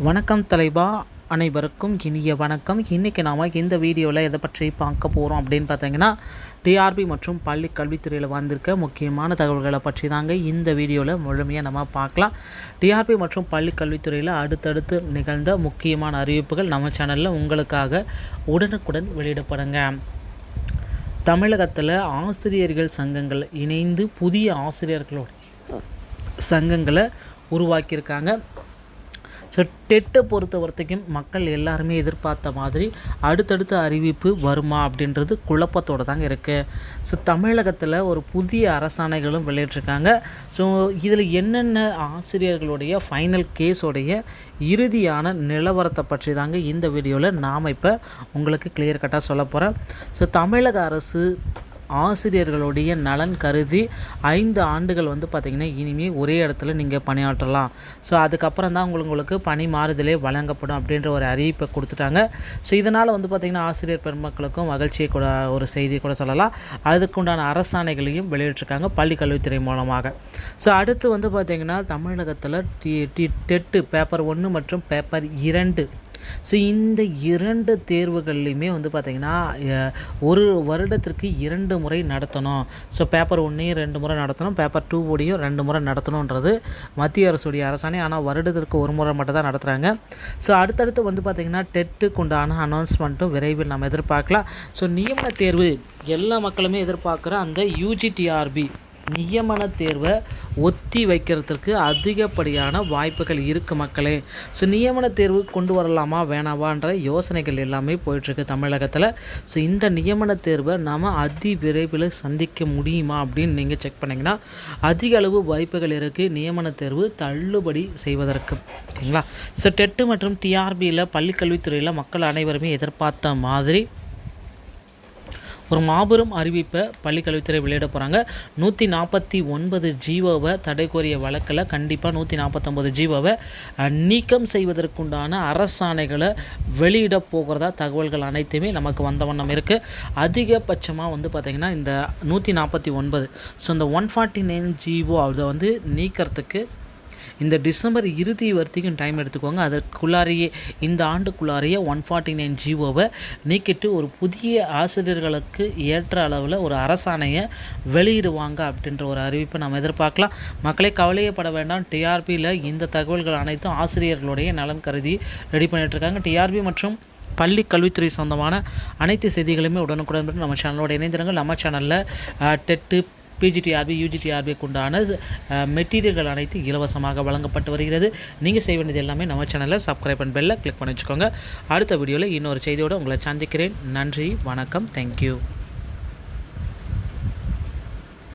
வணக்கம் தலைவா அனைவருக்கும் இனிய வணக்கம். இன்றைக்கி நாம் இந்த வீடியோவில் எதை பற்றி பார்க்க போகிறோம் அப்படின்னு பார்த்தீங்கன்னா டிஆர்பி மற்றும் பள்ளி கல்வித்துறையில் வந்திருக்க முக்கியமான தகவல்களை பற்றி தாங்க இந்த வீடியோவில் முழுமையாக நம்ம பார்க்கலாம். டிஆர்பி மற்றும் பள்ளி கல்வித்துறையில் அடுத்தடுத்து நிகழ்ந்த முக்கியமான அறிவிப்புகள் நம்ம சேனலில் உங்களுக்காக உடனுக்குடன் வெளியிடப்படுங்க. தமிழகத்தில் ஆசிரியர்கள் சங்கங்கள் இணைந்து புதிய ஆசிரியர்களோட சங்கங்களை உருவாக்கியிருக்காங்க. ஸோ டெட்டை பொறுத்த வரைக்கும் மக்கள் எல்லாருமே எதிர்பார்த்த மாதிரி அடுத்தடுத்த அறிவிப்பு வருமா அப்படின்றது குழப்பத்தோடு தாங்க இருக்குது ஸோ தமிழகத்தில் ஒரு புதிய அரசாணைகளும் வெளியிட்ருக்காங்க ஸோ இதில் என்னென்ன ஆசிரியர்களுடைய ஃபைனல் கேஸோடைய இறுதியான நிலவரத்தை பற்றி தாங்க இந்த வீடியோவில் நாம் இப்போ உங்களுக்கு கிளியர் கட்டாக சொல்ல போகிறேன் ஸோ தமிழக அரசு ஆசிரியர்களுடைய நலன் கருதி ஐந்து ஆண்டுகள் வந்து பார்த்திங்கன்னா இனிமேல் ஒரே இடத்துல நீங்கள் பணியாற்றலாம். ஸோ அதுக்கப்புறம் தான் உங்களுக்கு உங்களுக்கு பணி மாறுதலே வழங்கப்படும் அப்படின்ற ஒரு அறிவிப்பை கொடுத்துட்டாங்க. ஸோ இதனால் வந்து பார்த்திங்கன்னா ஆசிரியர் பெருமக்களுக்கும் மகிழ்ச்சியை கூட ஒரு செய்தி கூட சொல்லலாம். அதுக்குண்டான அரசாணைகளையும் வெளியிட்டிருக்காங்க பள்ளி கல்வித்துறை மூலமாக. ஸோ அடுத்து வந்து பார்த்திங்கன்னா தமிழகத்தில் டி டி டெட்டு பேப்பர் ஒன்று மற்றும் பேப்பர் இரண்டு ஸோ இந்த இரண்டு தேர்வுகள்லையுமே வந்து பார்த்திங்கன்னா ஒரு வருடத்திற்கு இரண்டு முறை நடத்தணும். ஸோ பேப்பர் ஒன்றையும் ரெண்டு முறை நடத்தணும் பேப்பர் டூ ஓடையும் ரெண்டு முறை நடத்தணுன்றது மத்திய அரசுடைய அரசாணை. ஆனால் வருடத்திற்கு ஒரு முறை மட்டும் தான் நடத்துகிறாங்க ஸோ அடுத்தடுத்து வந்து பார்த்திங்கன்னா டெட்டுக்கு உண்டான அனௌன்ஸ்மெண்ட்டும் விரைவில் நம்ம எதிர்பார்க்கலாம். ஸோ நியமன தேர்வு எல்லா மக்களுமே எதிர்பார்க்குற அந்த யூஜிடிஆர்பி நியமன தேர்வை ஒத்தி வைக்கிறதுக்கு அதிகப்படியான வாய்ப்புகள் இருக்குது மக்களே. ஸோ நியமன தேர்வு கொண்டு வரலாமா வேணாவான்ற யோசனைகள் எல்லாமே போயிட்டுருக்கு தமிழகத்தில். ஸோ இந்த நியமன தேர்வை நாம் அதி விரைவில் சந்திக்க முடியுமா அப்படின்னு நீங்கள் செக் பண்ணிங்கன்னா அதிக அளவு வாய்ப்புகள் இருக்குது நியமன தேர்வு தள்ளுபடி செய்வதற்கு. ஓகேங்களா? ஸோ டெட்டு மற்றும் டிஆர்பியில் பள்ளிக்கல்வித்துறையில் மக்கள் அனைவருமே எதிர்பார்த்த மாதிரி ஒரு மாபெரும் அறிவிப்பை பள்ளிக்கல்வித்துறை வெளியிட போகிறாங்க நூற்றி நாற்பத்தி ஒன்பது ஜீவோவை தடை கோரிய வழக்கில் கண்டிப்பாக நூற்றி நாற்பத்தொம்பது ஜீவோவை நீக்கம் செய்வதற்குண்டான அரசாணைகளை வெளியிட போகிறதா தகவல்கள் அனைத்துமே நமக்கு வந்த வண்ணம் இருக்குது அதிகபட்சமாக வந்து பார்த்திங்கன்னா இந்த நூற்றி நாற்பத்தி ஒன்பது ஸோ இந்த ஒன் ஃபார்ட்டி நைன் ஜீவோ அதை வந்து நீக்கிறதுக்கு இந்த டிசம்பர் இறுதி வரைக்கும் டைம் எடுத்துக்கோங்க. அதற்குள்ளாரையே இந்த ஆண்டுக்குள்ளாரையே ஒன் ஃபார்ட்டி நைன் ஜிஓவை நீக்கிட்டு ஒரு புதிய ஆசிரியர்களுக்கு ஏற்ற அளவில் ஒரு அரசாணையை வெளியிடுவாங்க அப்படின்ற ஒரு அறிவிப்பை நம்ம எதிர்பார்க்கலாம். மக்களே கவலையப்பட வேண்டாம். டிஆர்பியில் இந்த தகவல்கள் அனைத்தும் ஆசிரியர்களுடைய நலன் கருதி ரெடி பண்ணிகிட்ருக்காங்க டிஆர்பி மற்றும் பள்ளி கல்வித்துறை சொந்தமான அனைத்து செய்திகளுமே உடனுக்குடன் நம்ம சேனலோட இணைந்திருங்கள். நம்ம சேனலில் டெட்டு பிஜிடிஆர்பி யூஜிடிஆர்பிக்கு உண்டான மெட்டீரியல்கள் அனைத்து இலவசமாக வழங்கப்பட்டு வருகிறது. நீங்கள் செய்ய வேண்டியது எல்லாமே நம்ம சேனலில் சப்ஸ்கிரைப் அண்ட் பெல்லில் கிளிக் பண்ணி வச்சுக்கோங்க. அடுத்த வீடியோவில் இன்னொரு செய்தியோடு உங்களை சந்திக்கிறேன். நன்றி வணக்கம் தேங்க்யூ